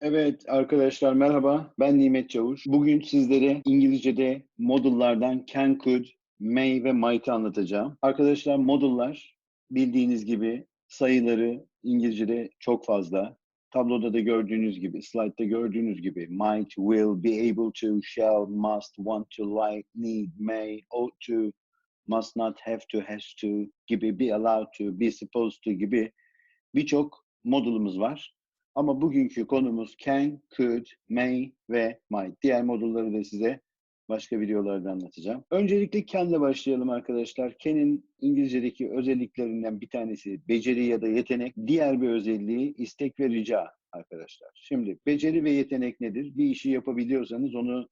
Evet arkadaşlar merhaba. Ben Nimet Çavuş. Bugün sizlere İngilizce'de modullardan can, could, may ve might'ı anlatacağım. Arkadaşlar modullar bildiğiniz gibi sayıları İngilizce'de çok fazla. Tabloda da gördüğünüz gibi, slide'da gördüğünüz gibi might, will, be able to, shall, must, want to, like, need, may, ought to, must not, have to, has to gibi, be allowed to, be supposed to gibi birçok modulumuz var. Ama bugünkü konumuz can, could, may ve might. Diğer modulları da size başka videolarda anlatacağım. Öncelikle can'le başlayalım arkadaşlar. Can'in İngilizce'deki özelliklerinden bir tanesi beceri ya da yetenek. Diğer bir özelliği istek ve rica arkadaşlar. Şimdi beceri ve yetenek nedir? Bir işi yapabiliyorsanız onu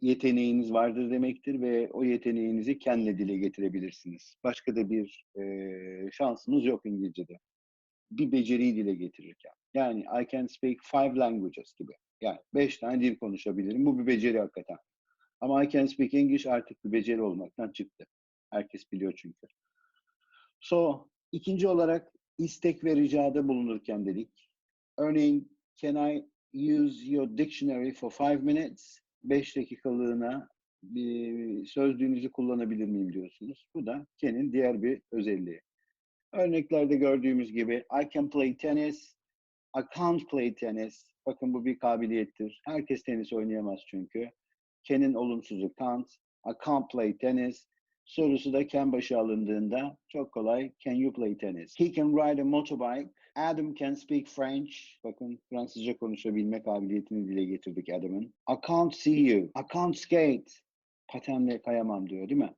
yeteneğiniz vardır demektir ve o yeteneğinizi can'le dile getirebilirsiniz. Başka da bir e, şansınız yok İngilizce'de bir beceriyi dile getirirken. Yani I can speak five languages gibi. Yani beş tane dil konuşabilirim. Bu bir beceri hakikaten. Ama I can speak English artık bir beceri olmaktan çıktı. Herkes biliyor çünkü. So, ikinci olarak istek ve ricada bulunurken dedik. Örneğin, can I use your dictionary for five minutes? Beş dakikalığına bir sözlüğünüzü kullanabilir miyim diyorsunuz. Bu da Ken'in diğer bir özelliği. Örneklerde gördüğümüz gibi I can play tennis, I can't play tennis. Bakın bu bir kabiliyettir. Herkes tenis oynayamaz çünkü. Can'in olumsuzu can't, I can't play tennis. Sorusu da can başı alındığında çok kolay. Can you play tennis? He can ride a motorbike. Adam can speak French. Bakın Fransızca konuşabilme kabiliyetini dile getirdik Adam'ın. I can't see you. I can't skate. Patenle kayamam diyor değil mi?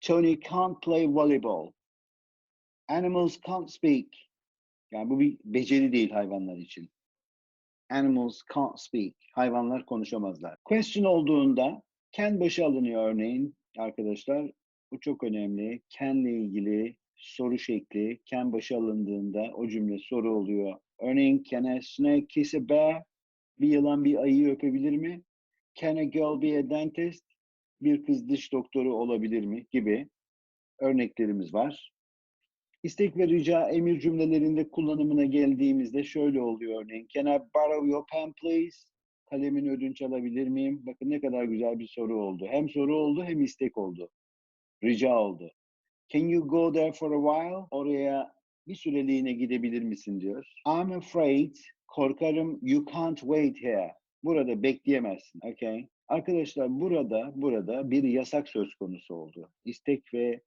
Tony can't play volleyball. Animals can't speak. Yani bu bir beceri değil hayvanlar için. Animals can't speak. Hayvanlar konuşamazlar. Question olduğunda can başı alınıyor örneğin arkadaşlar. Bu çok önemli. Can ile ilgili soru şekli can başı alındığında o cümle soru oluyor. Örneğin can a snake kiss a bear? Bir yılan bir ayıyı öpebilir mi? Can a girl be a dentist? Bir kız diş doktoru olabilir mi? Gibi örneklerimiz var. İstek ve rica emir cümlelerinde kullanımına geldiğimizde şöyle oluyor örneğin. Can I borrow your pen please? Kalemini ödünç alabilir miyim? Bakın ne kadar güzel bir soru oldu. Hem soru oldu hem istek oldu. Rica oldu. Can you go there for a while? Oraya bir süreliğine gidebilir misin diyor. I'm afraid, korkarım you can't wait here. Burada bekleyemezsin. Okay. Arkadaşlar burada burada bir yasak söz konusu oldu. İstek ve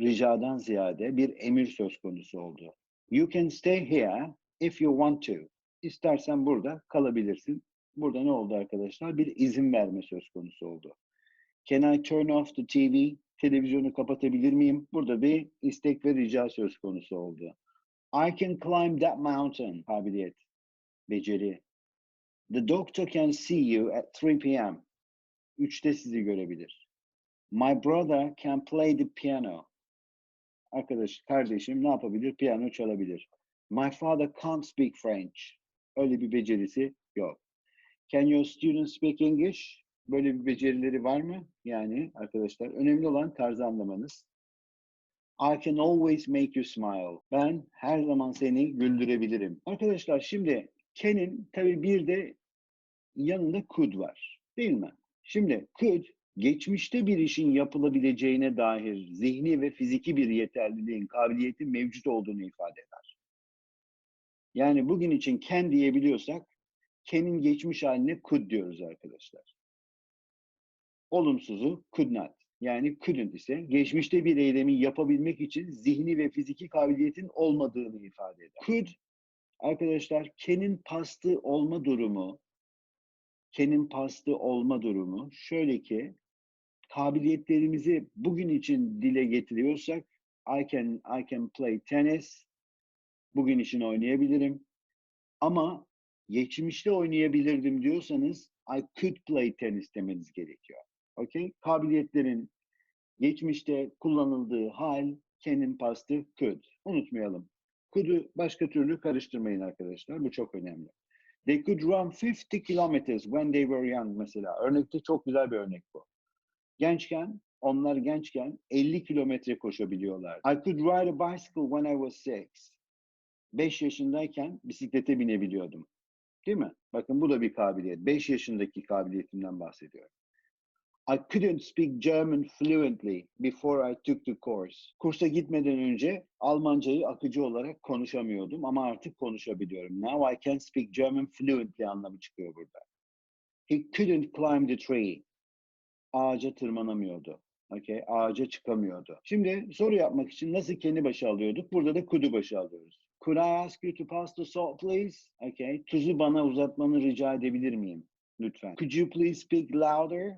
ricadan ziyade bir emir söz konusu oldu. You can stay here if you want to. İstersen burada kalabilirsin. Burada ne oldu arkadaşlar? Bir izin verme söz konusu oldu. Can I turn off the TV? Televizyonu kapatabilir miyim? Burada bir istek ve rica söz konusu oldu. I can climb that mountain. Kabiliyet, beceri. The doctor can see you at 3 p.m. Üçte sizi görebilir. My brother can play the piano arkadaş, kardeşim ne yapabilir? Piyano çalabilir. My father can't speak French. Öyle bir becerisi yok. Can your students speak English? Böyle bir becerileri var mı? Yani arkadaşlar önemli olan tarzı anlamanız. I can always make you smile. Ben her zaman seni güldürebilirim. Arkadaşlar şimdi can'in tabii bir de yanında could var. Değil mi? Şimdi could geçmişte bir işin yapılabileceğine dair zihni ve fiziki bir yeterliliğin, kabiliyetin mevcut olduğunu ifade eder. Yani bugün için can diyebiliyorsak, can'in geçmiş haline could diyoruz arkadaşlar. Olumsuzu could not. Yani couldn't ise geçmişte bir eylemi yapabilmek için zihni ve fiziki kabiliyetin olmadığını ifade eder. Could arkadaşlar can'in pastı olma durumu, can'in pastı olma durumu şöyle ki kabiliyetlerimizi bugün için dile getiriyorsak I can I can play tennis bugün için oynayabilirim. Ama geçmişte oynayabilirdim diyorsanız I could play tennis demeniz gerekiyor. Okay? Kabiliyetlerin geçmişte kullanıldığı hal can'in pastı could. Unutmayalım. Could'u başka türlü karıştırmayın arkadaşlar. Bu çok önemli. They could run 50 kilometers when they were young mesela. Örnekte çok güzel bir örnek bu. Gençken, onlar gençken 50 kilometre koşabiliyorlar. I could ride a bicycle when I was six. 5 yaşındayken bisiklete binebiliyordum. Değil mi? Bakın bu da bir kabiliyet. 5 yaşındaki kabiliyetimden bahsediyorum. I couldn't speak German fluently before I took the course. Kursa gitmeden önce Almancayı akıcı olarak konuşamıyordum ama artık konuşabiliyorum. Now I can speak German fluently anlamı çıkıyor burada. He couldn't climb the tree. Ağaca tırmanamıyordu. Okay, ağaca çıkamıyordu. Şimdi soru yapmak için nasıl kendi başı alıyorduk? Burada da could'u başa alıyoruz. Could I ask you to pass the salt please? Okay, tuzu bana uzatmanı rica edebilir miyim? Lütfen. Could you please speak louder?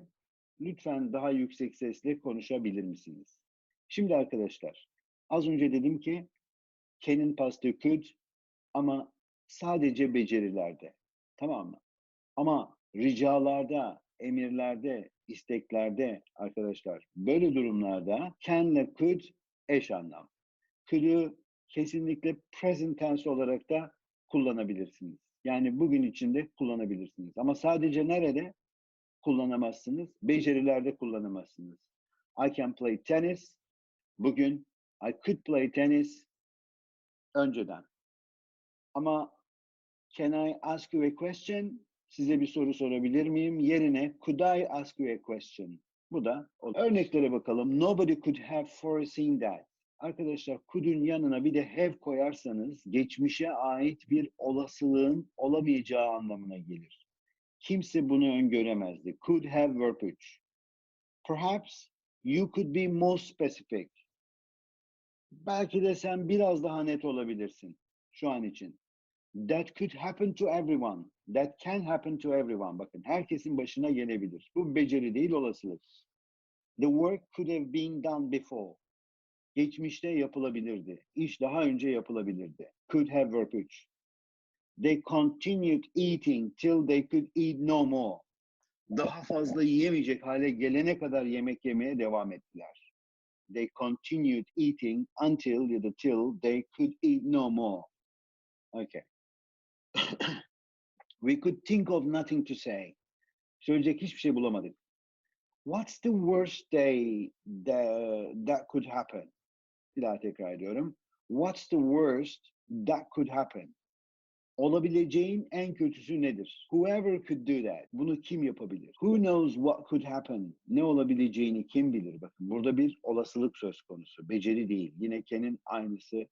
Lütfen daha yüksek sesle konuşabilir misiniz? Şimdi arkadaşlar, az önce dedim ki Ken'in pastı could ama sadece becerilerde. Tamam mı? Ama ricalarda, emirlerde, isteklerde arkadaşlar böyle durumlarda can'le could eş anlam. Could'u kesinlikle present tense olarak da kullanabilirsiniz. Yani bugün içinde kullanabilirsiniz. Ama sadece nerede? kullanamazsınız. Becerilerde kullanamazsınız. I can play tennis. Bugün I could play tennis. Önceden. Ama can I ask you a question? Size bir soru sorabilir miyim? Yerine could I ask you a question? Bu da olur. Örneklere bakalım. Nobody could have foreseen that. Arkadaşlar could'un yanına bir de have koyarsanız geçmişe ait bir olasılığın olamayacağı anlamına gelir. Kimse bunu öngöremezdi. Could have verb 3. Perhaps you could be more specific. Belki de sen biraz daha net olabilirsin şu an için. That could happen to everyone. That can happen to everyone. Bakın herkesin başına gelebilir. Bu beceri değil olasılık. The work could have been done before. Geçmişte yapılabilirdi. İş daha önce yapılabilirdi. Could have verb 3. They continued eating till they could eat no more. Daha fazla yiyemeyecek hale gelene kadar yemek yemeye devam ettiler. They continued eating until ya da till they could eat no more. Okay. We could think of nothing to say. Söyleyecek hiçbir şey bulamadık. What's the worst day that, that could happen? Bir daha tekrar ediyorum. What's the worst that could happen? Olabileceğin en kötüsü nedir? Whoever could do that. Bunu kim yapabilir? Who knows what could happen? Ne olabileceğini kim bilir? Bakın burada bir olasılık söz konusu. Beceri değil. Yine Ken'in aynısı.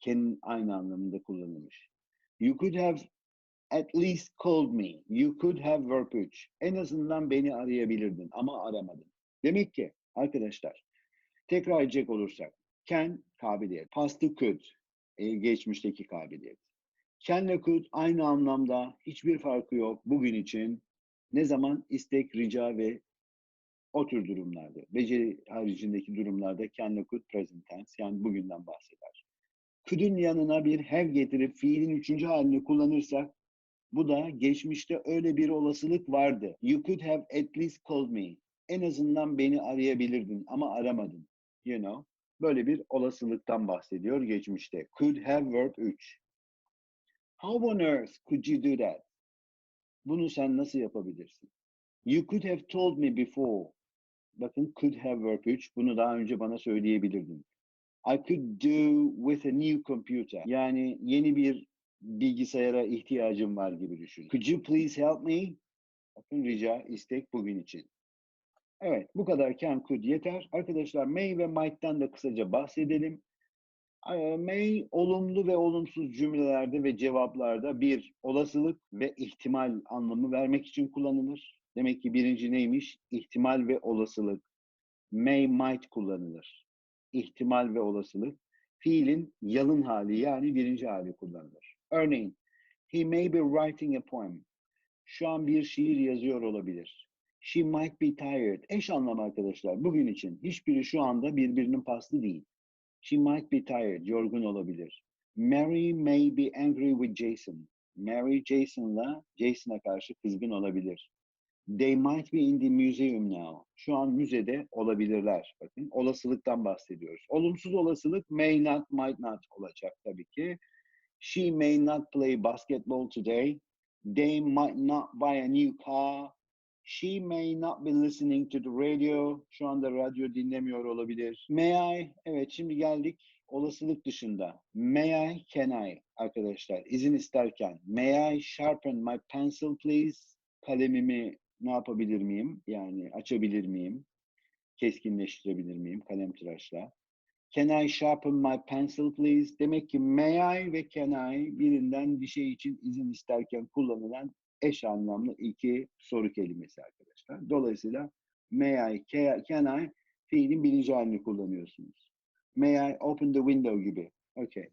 Ken'in aynı anlamında kullanılmış. You could have at least called me. You could have 3. En azından beni arayabilirdin ama aramadın. Demek ki arkadaşlar tekrar edecek olursak can kabiliyet, past could e, geçmişteki kabiliyet. Can could aynı anlamda hiçbir farkı yok bugün için. Ne zaman istek, rica ve o tür durumlarda, beceri haricindeki durumlarda can could present tense yani bugünden bahseder. Could'un yanına bir have getirip fiilin üçüncü halini kullanırsak bu da geçmişte öyle bir olasılık vardı. You could have at least called me. En azından beni arayabilirdin ama aramadın. You know. Böyle bir olasılıktan bahsediyor geçmişte. Could have verb 3. How on earth could you do that? Bunu sen nasıl yapabilirsin? You could have told me before. Bakın could have verb 3. Bunu daha önce bana söyleyebilirdin. I could do with a new computer. Yani yeni bir bilgisayara ihtiyacım var gibi düşün. Could you please help me? Bakın rica, istek bugün için. Evet, bu kadar can could yeter. Arkadaşlar may ve might'tan da kısaca bahsedelim. Ee, May olumlu ve olumsuz cümlelerde ve cevaplarda bir olasılık ve ihtimal anlamı vermek için kullanılır. Demek ki birinci neymiş? İhtimal ve olasılık. May, might kullanılır. İhtimal ve olasılık. Fiilin yalın hali yani birinci hali kullanılır. Örneğin, he may be writing a poem. Şu an bir şiir yazıyor olabilir. She might be tired. Eş anlam arkadaşlar. Bugün için hiçbiri şu anda birbirinin paslı değil. She might be tired, yorgun olabilir. Mary may be angry with Jason. Mary Jason'la Jason'a karşı kızgın olabilir. They might be in the museum now. Şu an müzede olabilirler. Bakın olasılıktan bahsediyoruz. Olumsuz olasılık may not, might not olacak tabii ki. She may not play basketball today. They might not buy a new car. She may not be listening to the radio. Şu anda radyo dinlemiyor olabilir. May I? Evet şimdi geldik olasılık dışında may I, can I arkadaşlar izin isterken may I sharpen my pencil please kalemimi ne yapabilir miyim? Yani açabilir miyim? Keskinleştirebilir miyim kalem tıraşla? Can I sharpen my pencil please? Demek ki may I ve can I birinden bir şey için izin isterken kullanılan eş anlamlı iki soru kelimesi arkadaşlar. Dolayısıyla may I, can I fiilin birinci halini kullanıyorsunuz. May I open the window gibi. Okay.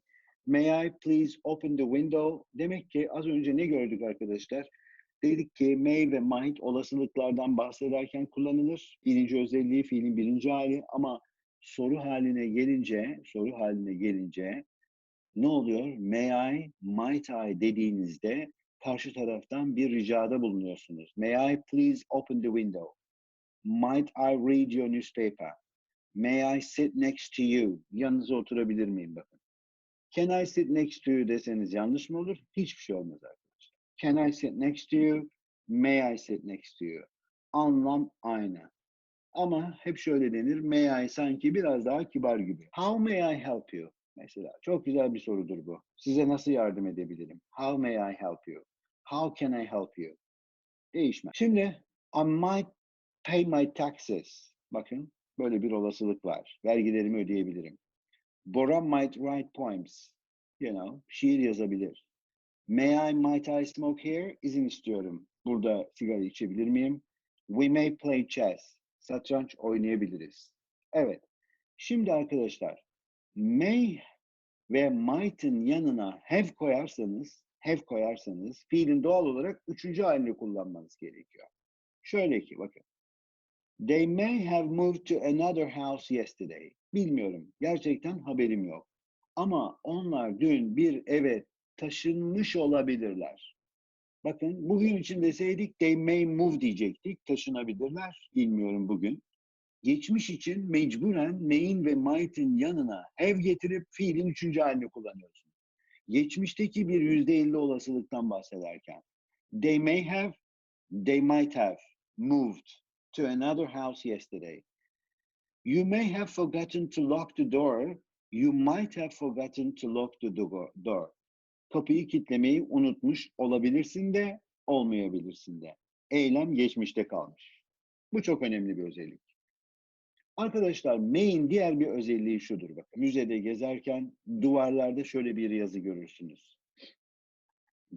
May I please open the window? Demek ki az önce ne gördük arkadaşlar? Dedik ki may ve might olasılıklardan bahsederken kullanılır. Birinci özelliği fiilin birinci hali ama soru haline gelince, soru haline gelince ne oluyor? May I, might I dediğinizde karşı taraftan bir ricada bulunuyorsunuz. May I please open the window? Might I read your newspaper? May I sit next to you? Yanınıza oturabilir miyim bakın. Can I sit next to you deseniz yanlış mı olur? Hiçbir şey olmaz arkadaşlar. Can I sit next to you? May I sit next to you? Anlam aynı. Ama hep şöyle denir. May I sanki biraz daha kibar gibi. How may I help you? Mesela çok güzel bir sorudur bu. Size nasıl yardım edebilirim? How may I help you? How can I help you? Değişmez. Şimdi I might pay my taxes. Bakın böyle bir olasılık var. Vergilerimi ödeyebilirim. Bora might write poems. You know, şiir yazabilir. May I, might I smoke here? İzin istiyorum. Burada sigara içebilir miyim? We may play chess. Satranç oynayabiliriz. Evet. Şimdi arkadaşlar, may ve might'ın yanına have koyarsanız, have koyarsanız fiilin doğal olarak üçüncü halini kullanmanız gerekiyor. Şöyle ki bakın. They may have moved to another house yesterday. Bilmiyorum. Gerçekten haberim yok. Ama onlar dün bir eve taşınmış olabilirler. Bakın bugün için deseydik they may move diyecektik. Taşınabilirler. Bilmiyorum bugün. Geçmiş için mecburen may'in ve might'in yanına have getirip fiilin üçüncü halini kullanıyorsun. Geçmişteki bir yüzde elli olasılıktan bahsederken they may have, they might have moved to another house yesterday. You may have forgotten to lock the door. You might have forgotten to lock the door. Kapıyı kilitlemeyi unutmuş olabilirsin de olmayabilirsin de. Eylem geçmişte kalmış. Bu çok önemli bir özellik. Arkadaşlar main diğer bir özelliği şudur bakın. Müzede gezerken duvarlarda şöyle bir yazı görürsünüz.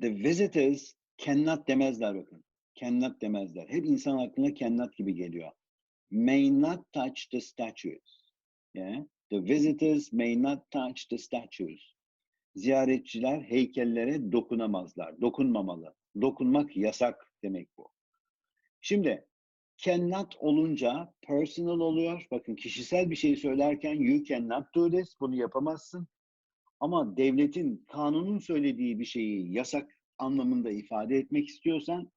The visitors cannot demezler bakın. Cannot demezler. Hep insan aklına cannot gibi geliyor. May not touch the statues. Yeah? The visitors may not touch the statues ziyaretçiler heykellere dokunamazlar, dokunmamalı. Dokunmak yasak demek bu. Şimdi cannot olunca personal oluyor. Bakın kişisel bir şey söylerken you cannot do this, bunu yapamazsın. Ama devletin, kanunun söylediği bir şeyi yasak anlamında ifade etmek istiyorsan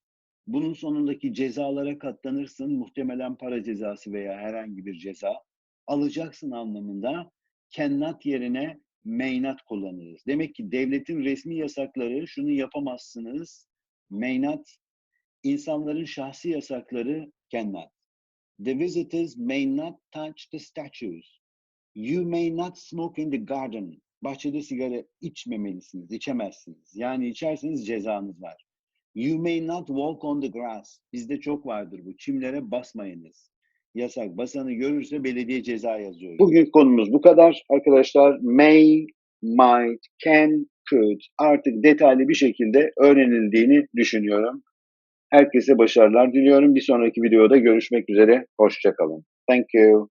bunun sonundaki cezalara katlanırsın. Muhtemelen para cezası veya herhangi bir ceza alacaksın anlamında cannot yerine meynat kullanırız. Demek ki devletin resmi yasakları şunu yapamazsınız. Meynat, insanların şahsi yasakları cannot. The visitors may not touch the statues. You may not smoke in the garden. Bahçede sigara içmemelisiniz, içemezsiniz. Yani içerseniz cezanız var. You may not walk on the grass. Bizde çok vardır bu. Çimlere basmayınız yasak. Basanı görürse belediye ceza yazıyor. Bugün konumuz bu kadar. Arkadaşlar may, might, can, could artık detaylı bir şekilde öğrenildiğini düşünüyorum. Herkese başarılar diliyorum. Bir sonraki videoda görüşmek üzere. Hoşçakalın. Thank you.